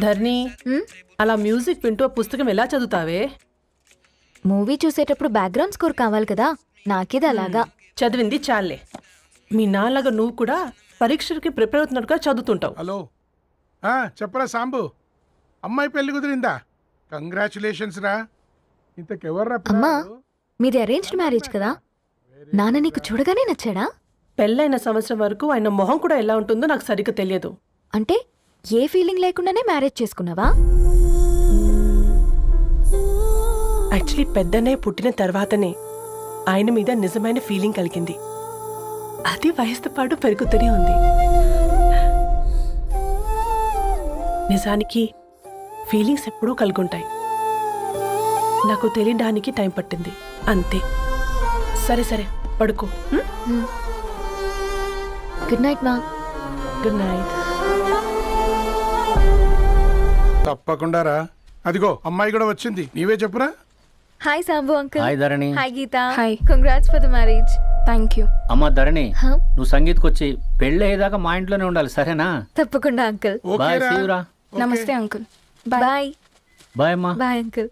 ధర్ని అలా మ్యూజిక్ వింటూ ఆ పుస్తకం ఎలా చదువుతావే? మూవీ చూసేటప్పుడు బ్యాక్గ్రౌండ్ స్కోర్ కావాలి కదా? నాకిది అలాగా. చదివింది చాలే. మీ నాన్నగా నువ్వు కూడా పరీక్షలకి ప్రిపేర్ అవుతున్నట్టుగా చదువుతుంటావు. హలో. ఆ, చెప్పరా సాంబు. అమ్మాయి పెళ్ళి కుదిరిందా? కంగ్రాచులేషన్స్ రా. ఇంతకెవర్రా అమ్మా? మీది అరేంజ్డ్ మ్యారేజ్ కదా? నాన్న నీకు చూడగానే నచ్చాడా? పెళ్ళైన సంవత్సరం వరకు ఆయన మొహం కూడా ఎలా ఉంటుందో నాకు సరిగ్గా తెలియదు. అంటే ఏ ఫీలింగ్ లేకుండానే మ్యారేజ్ చేసుకున్నావా? యాక్చువల్లీ పెద్దనే పుట్టిన తర్వాతనే ఆయన మీద నిజమైన ఫీలింగ్ కలిగింది. అది వయసుతో పాటు పెరుగుతూనే ఉంది. నిజానికి ఫీలింగ్స్ ఎప్పుడూ కలుగుంటాయి. నాకు తెలియడానికి టైం పట్టింది. అంతే. సరే సరే పడుకో? గుడ్ నైట్ మా గుడ్ నైట్ తప్పకుండా రా. అదిగో అమ్మాయి కూడా వచ్చింది. నీవే చెప్పురా. Hi Sambu uncle hi Dharani hi Geetha hi. Congrats for the marriage thank you అమ్మ ధరణి హా? నువ్వు సంగీత్కి వచ్చి పెళ్ళి అయ్యేదాకా మా ఇంట్లోనే ఉండాలి సరేనా? తప్పకుండా అంకుల్ బాయ్ ఓకేరా సీవురా. నమస్తే అంకుల్ బాయ్ బాయ్ అమ్మా. బాయ్ అంకుల్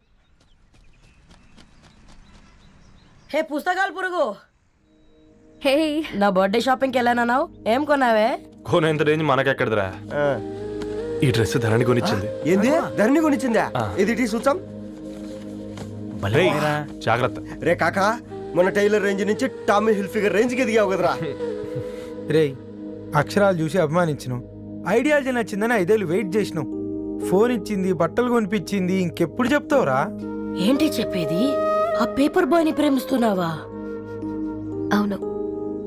హే పుస్తకాలు పురుగు. హే నా బర్త్డే షాపింగ్కి వెళ్ళానన్నావు ఏం కొన్నావే? కోనేంత రేంజ్ మనకెక్కడదిరా? ఈ డ్రెస్ ధరణి కొనిచ్చింది. ఏంది? ధరణి కొనిచ్చిందా? ఇది టీ చూసాం రేయ్, జాగ్రత్త. రే కాకా మన టైలర్ రేంజ్ నుంచి టామీ హిల్ఫిగర్ రేంజ్కి ఎదిగావు కదరా. రేయ్ అక్షరాలు చూసి అభిమానించను ఐడియాలజీ నచ్చిందని ఐదేళ్ళు వెయిట్ చేసినావు. ఫోన్ ఇచ్చింది బట్టలు కొనిపించింది ఇంకెప్పుడు చెప్తావురా? ఏంటి చెప్పేది? ఆ పేపర్ బాయ్ని ప్రేమిస్తున్నావా? అవును.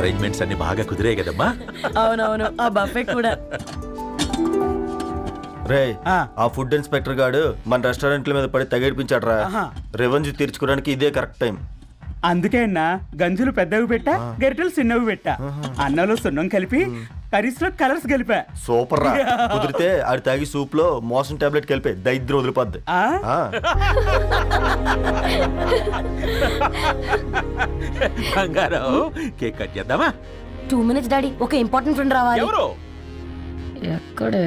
అరేంజ్మెంట్స్ అన్ని బాగా కుదిరే కదమ్మా. అవునవును ఆ బఫే కూడా. రే ఆ. ఫుడ్ ఇన్స్పెక్టర్ గాడు మన రెస్టారెంట్ల మీద పడి తగేడిపించాడు రా రెవెన్యూ తీర్చుకోవడానికి ఇదే కరెక్ట్ టైం. అందుకే అన్న గంజులు పెద్దవి పెట్టా గరిటెలు చిన్నవి పెట్టా. అన్నంలో సున్నం కలిపి కర్రీస్లో కలర్స్ కలిపా సూపర్ రా కుదిరితే ఆడి తాగి సూప్లో మోసం టాబ్లెట్ కలిపే దరిద్రం వదిలిపోద్ది. ఆ? ఆ, బంగారం కేక్ కట్ చేద్దామా? Two minutes daddy. ఒక ఇంపార్టెంట్ ఫ్రెండ్ రావాలి. ఎవరు? ఎక్కడే?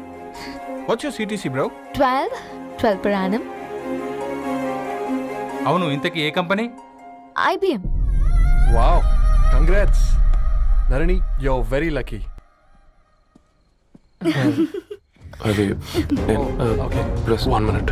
What's your CTC bro twelve twelve per annum. అవును ఇంతకీ ఏ company? IBM wow congrats Dharani yo very lucky అది okay plus one minute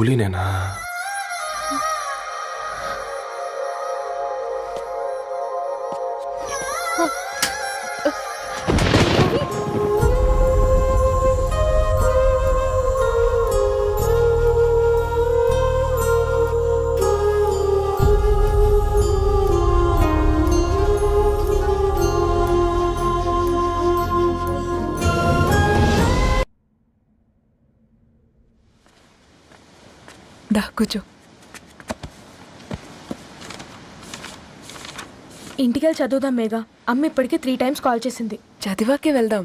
కూలీనేనా కూర్చో. ఇంటికెళ్ళి చదువుదాం మేఘా. అమ్మ ఇప్పటికే త్రీ టైమ్స్ కాల్ చేసింది. చదివాకే వెళ్దాం.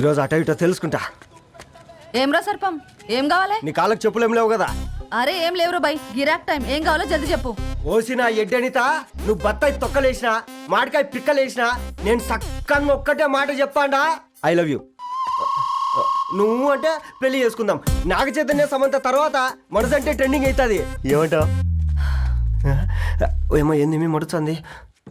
ఈరోజు అట ఇటో తెలుసుకుంటా. ఏమ్రా సర్పం? ఏం కావాలి? నీ కాళ్ళకి చెప్పులేం లేవు కదా? అరే ఏం లేవురా బై గిరాక్ టైం. ఏం కావాలో జల్దీ చెప్పు. ఓసిన ఎడ్డనిత నువ్వు బత్తాయి తొక్కలేసినా మాడికాయ పిక్కలేసినా నేను సక్కంగా ఒక్కటే మాట చెప్పాండా? ఐ లవ్ యూ నువ్వు అంటే పెళ్ళి చేసుకుందాం. నాగ చైతన్య సమంత తర్వాత మనసంటే ట్రెండింగ్ అవుతుంది. ఏమంటావు? ఏమో ఏంది మీ మడుతుంది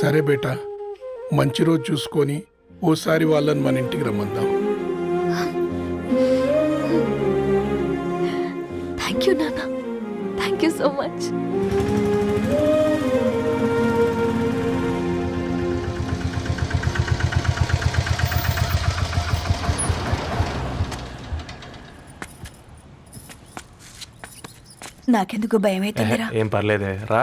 సరే బేటా మంచి రోజు చూసుకొని ఓసారి వాళ్ళని మన ఇంటికి రమ్మందాం. థ్యాంక్ యూ నాన్న. థ్యాంక్ యూ సో మచ్ నాకెందుకు భయం ఏహే, ఏం పర్లేదే రా.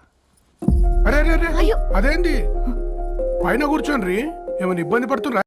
అరే అరే. అదేంటి పైన కూర్చోండి ఏమైనా ఇబ్బంది పడుతున్నా